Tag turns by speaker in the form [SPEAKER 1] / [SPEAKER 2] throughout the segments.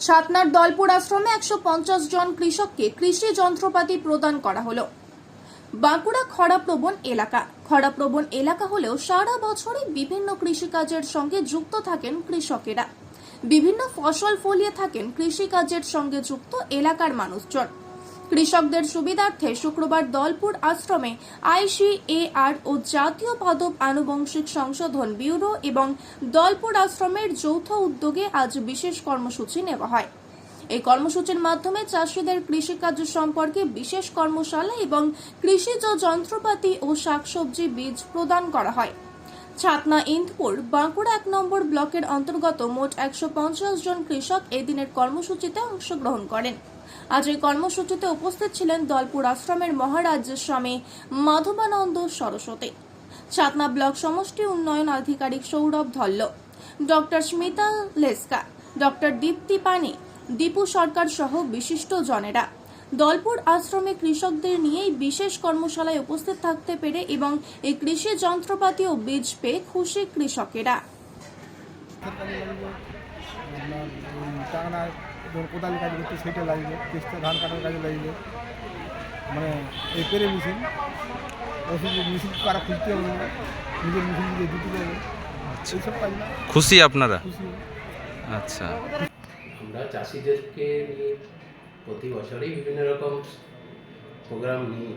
[SPEAKER 1] ছাতনার দলপুর আশ্রমে একশো পঞ্চাশ জন কৃষককে কৃষি যন্ত্রপাতি প্রদান করা হলো। বাঁকুড়া খরাপ্রবণ এলাকা। খরাপ্রবণ এলাকা হলেও সারা বছরই বিভিন্ন কৃষিকাজের সঙ্গে যুক্ত থাকেন কৃষকেরা। বিভিন্ন ফসল ফলিয়ে থাকেন কৃষিকাজের সঙ্গে যুক্ত এলাকার মানুষজন। কৃষকদের সুবিধার্থে শুক্রবার দলপুর আশ্রমে আইসিএআর ও জাতীয় পাদপ আনুবংশিক সংশোধন ব্যুরো এবং দলপুর আশ্রমের যৌথ উদ্যোগে আজ বিশেষ কর্মসূচি নেওয়া হয়। এই কর্মসূচির মাধ্যমে চাষিদের কৃষিকাজ সম্পর্কে বিশেষ কর্মশালা এবং কৃষিজ যন্ত্রপাতি ও শাকসবজি বীজ প্রদান করা হয়। ছাতনা ইন্দপুর বাঁকুড়া এক নম্বর ব্লকের অন্তর্গত মোট একশো পঞ্চাশ জন কৃষক এই দিনের কর্মসূচিতে অংশগ্রহণ করেন। আজ এই কর্মসূচিতে উপস্থিত ছিলেন দলপুর আশ্রমের মহারাজ স্বামী মাধবানন্দ সরস্বতী। ছাতনা ব্লক সমষ্টি উন্নয়ন আধিকারিক সৌরভ ধল্ল, ডক্টর স্মিতা লেস্কা, ডক্টর দীপ্তি পানি, দীপু সরকার সহ বিশিষ্ট জনেরা। দলপুর আশ্রমে কৃষকদের নিয়েই বিশেষ কর্মশালায় উপস্থিত থাকতে পেরে এবং এই কৃষি যন্ত্রপাতি ও বীজ পেয়ে খুশি কৃষকেরা।
[SPEAKER 2] কোদাল কাজ করতে সেটা লাগবে ধান কাটার কাজে লাগবে। মানে এই পেরে মেশিন ওষুধ মেশিন কারা খুঁজতে হবে না নিজের মেশিন দিয়ে দিতে হবে। এইসব কাজ না।
[SPEAKER 3] খুশি আপনারা? আচ্ছা।
[SPEAKER 4] আমরা চাষিদেরকে নিয়ে প্রতি বছরই বিভিন্ন রকম প্রোগ্রাম নিই।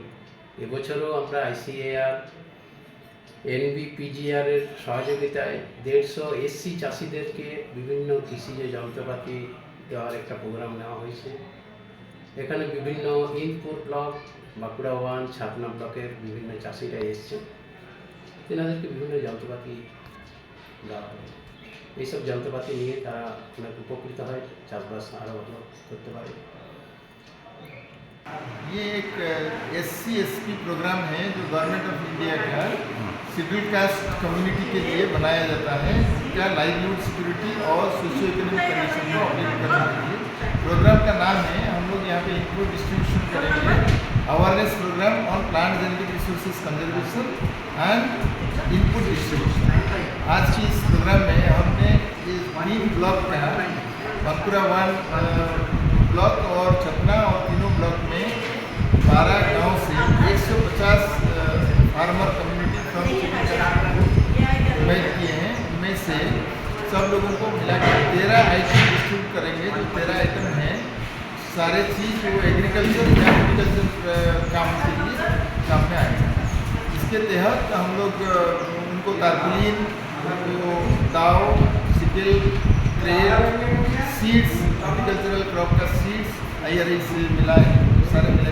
[SPEAKER 4] এবছরও আমরা আইসিএআর এনবিপিজিআর এর সহযোগিতায় দেড়শো এসসি চাষিদেরকে বিভিন্ন কৃষিজ যন্ত্রপাতি দেওয়ার একটা প্রোগ্রাম নেওয়া হয়েছে। এখানে বিভিন্ন ইনপুর ব্লক বাঁকুড়া ওয়ান ছাতনা ব্লকের বিভিন্ন চাষিরা এসছে। তেনাদেরকে বিভিন্ন যন্ত্রপাতি দেওয়া হবে এইসব যন্ত্রপাতি নিয়ে তারা অনেক উপকৃত হয়, চাষবাস আরও ভালো করতে পারে।
[SPEAKER 5] ये एक एस सी प्रोग्राम है जो गवर्नमेंट ऑफ़ इंडिया का शेड्यूल कास्ट कम्युनिटी के लिए बनाया जाता है। जिनका लाइवलीहुड सिक्योरिटी और सोशियो इकोनॉमिक कंडीशन में अपडेट करने के लिए। प्रोग्राम का नाम है, हम लोग यहाँ पे इनपुट डिस्ट्रीब्यूशन करेंगे। Awareness program on plant genetic resources conservation and input distribution आज की इस प्रोग्राम में हमने तीन ब्लॉक का बांकुरा वन ब्लॉक और छपना और तीनों ब्लॉक में बारह गाँव से 150 फार्मर कम्युनिटी फ्रॉम इन्वाइट किए हैं उनमें से सब लोगों को मिला के तेरह आइटम डिस्ट्रीब्यूट करेंगे, जो तेरह आइटम हैं। सारे चीज़ जो एग्रीकल्चर या एग्रीकल्चर काम के लिए काम में आएँगे। इसके तहत हम लोग उनको तारपुलिन उनको दाव sickle treated seeds agricultural crop का सीड्स आई मिला है। सारे मिले